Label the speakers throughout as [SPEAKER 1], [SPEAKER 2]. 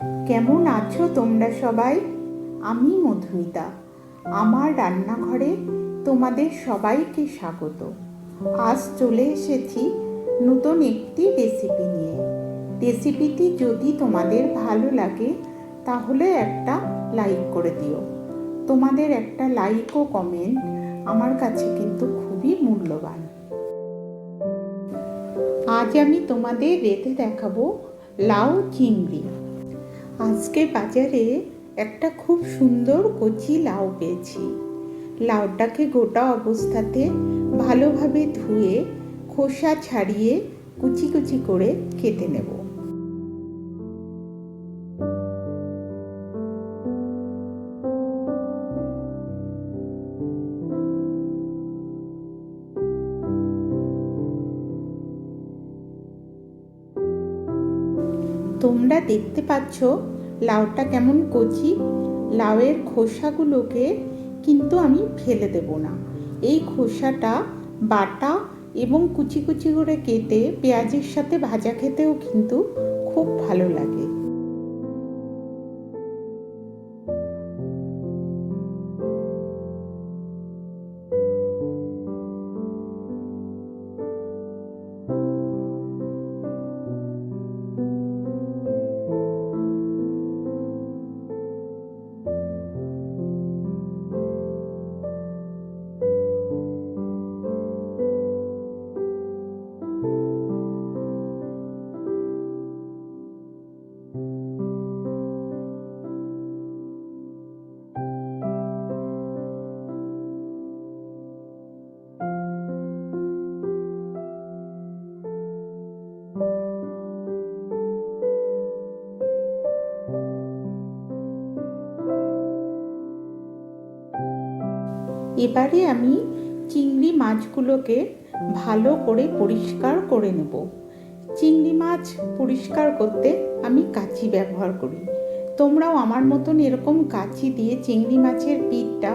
[SPEAKER 1] কেমন আছো তোমরা সবাই? আমি মধুমিতা। আমার রান্নাঘরে তোমাদের সবাইকে স্বাগত। আজ চলে এসেছি নতুন একটি রেসিপি নিয়ে। রেসিপিটি যদি তোমাদের ভালো লাগে, তাহলে একটা লাইক করে দিও। তোমাদের একটা লাইক ও কমেন্ট আমার কাছে কিন্তু খুবই মূল্যবান। আজ আমি তোমাদের রেতে দেখাবো লাউ চিংড়ি। আজকে বাজারে একটা খুব সুন্দর কচি লাউ পেয়েছি। লাউটাকে গোটা অবস্থাতে ভালোভাবে ধুয়ে খোসা ছাড়িয়ে কুচি কুচি করে কেটে নেব। তোমরা দেখতে পাচ্ছ লাউটা কেমন কচি। লাউয়ের খোসাগুলোকে কিন্তু আমি ফেলে দেব না। এই খোসাটা বাটা এবং কুচি কুচি করে কেটে পেঁয়াজের সাথে ভাজা খেতেও কিন্তু খুব ভালো লাগে। এবারে আমি চিংড়ি মাছগুলোকে ভালো করে পরিষ্কার করে নেব। চিংড়ি মাছ পরিষ্কার করতে আমি কাঁচি ব্যবহার করি। তোমরাও আমার মতন এরকম কাঁচি দিয়ে চিংড়ি মাছের পিঠটা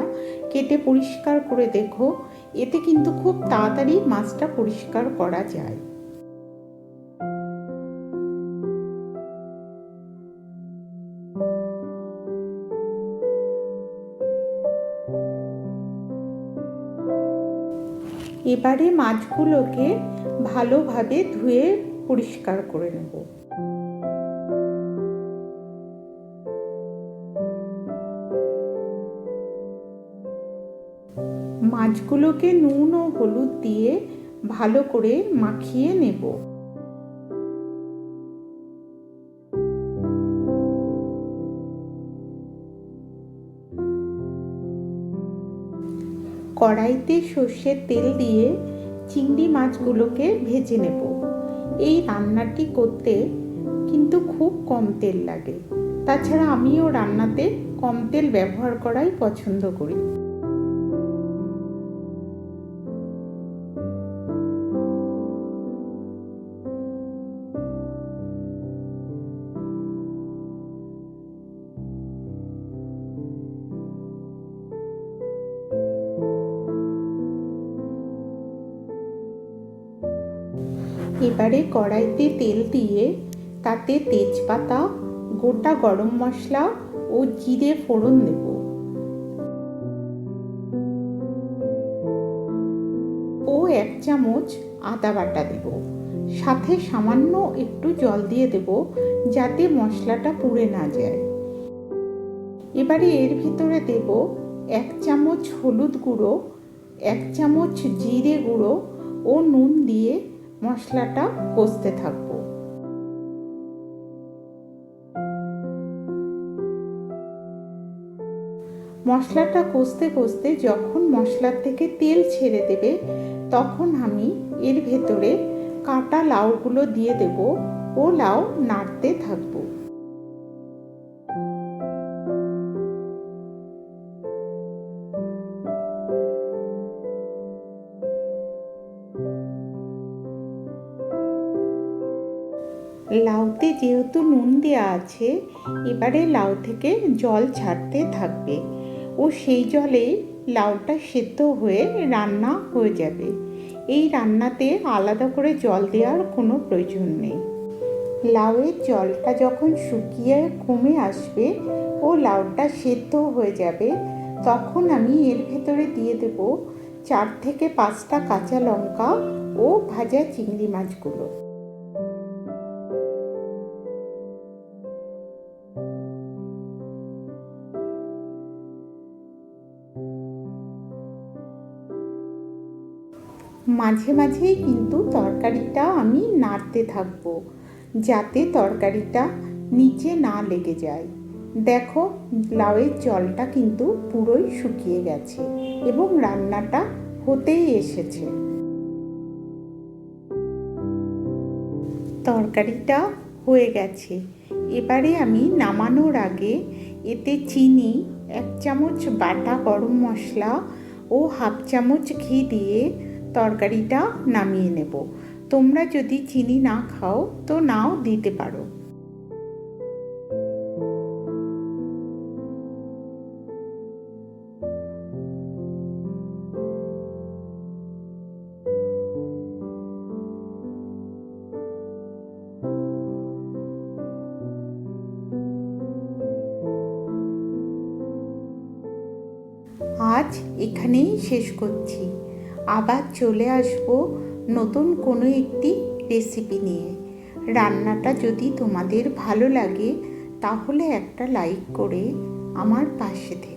[SPEAKER 1] কেটে পরিষ্কার করে দেখো। এতে কিন্তু খুব তাড়াতাড়ি মাছটা পরিষ্কার করা যায়। এবারে মাছগুলোকে ভালোভাবে ধুয়ে পরিষ্কার করে নেব। মাছগুলোকে নুন ও হলুদ দিয়ে ভালো করে মাখিয়ে নেব। কড়াইতে সর্ষের তেল দিয়ে চিংড়ি মাছগুলোকে ভেজে নেব। এই রান্নাটি করতে কিন্তু খুব কম তেল লাগে। তাছাড়া আমিও রান্নাতে কম তেল ব্যবহার করাই পছন্দ করি। এবারে কড়াইতে তেল দিয়ে তাতে তেজপাতা, গোটা গরম মশলা ও জিরে ফোড়ন দেব। ও এক চামচ আদা বাটা দেব। সাথে সামান্য একটু জল দিয়ে দেব যাতে মশলাটা পুড়ে না যায়। এবারে এর ভিতরে দেব এক চামচ হলুদ গুঁড়ো, এক চামচ জিরে গুঁড়ো ও নুন দিয়ে মশলাটা কষতে থাকব। মশলাটা কষতে কষতে যখন মশলার থেকে তেল ছেড়ে দেবে, তখন আমি এর ভেতরে কাটা লাউগুলো দিয়ে দেব ও লাউ নাড়তে থাকব। লাউতে যেহেতু নুন দেওয়া আছে, এবারে লাউ থেকে জল ছাড়তে থাকবে ও সেই জলে লাউটা সেদ্ধ হয়ে রান্না হয়ে যাবে। এই রান্নাতে আলাদা করে জল দেওয়ার কোনো প্রয়োজন নেই। লাউয়ের জলটা যখন শুকিয়ে কমে আসবে ও লাউটা সেদ্ধ হয়ে যাবে, তখন আমি এর ভেতরে দিয়ে দেব চার থেকে পাঁচটা কাঁচা লঙ্কা ও ভাজা চিংড়ি মাছগুলো। মাঝে মাঝেই কিন্তু তরকারিটা আমি নাড়তে থাকব, যাতে তরকারিটা নিচে না লেগে যায়। দেখো, লাউয়ের জলটা কিন্তু পুরোই শুকিয়ে গেছে এবং রান্নাটা হতেই এসেছে। তরকারিটা হয়ে গেছে। এবারে আমি নামানোর আগে এতে চিনি, এক চামচ বাটা গরম মশলা ও হাফ চামচ ঘি দিয়ে তরকারিটা নামিয়ে নেব। তোমরা যদি চিনি না খাও, তো নাও দিতে পারো। আজ এখানেই শেষ করছি। আবার চলে আসব নতুন কোনো একটি রেসিপি নিয়ে। রান্নাটা যদি তোমাদের ভালো লাগে, তাহলে একটা লাইক করে আমার পাশে থেকে।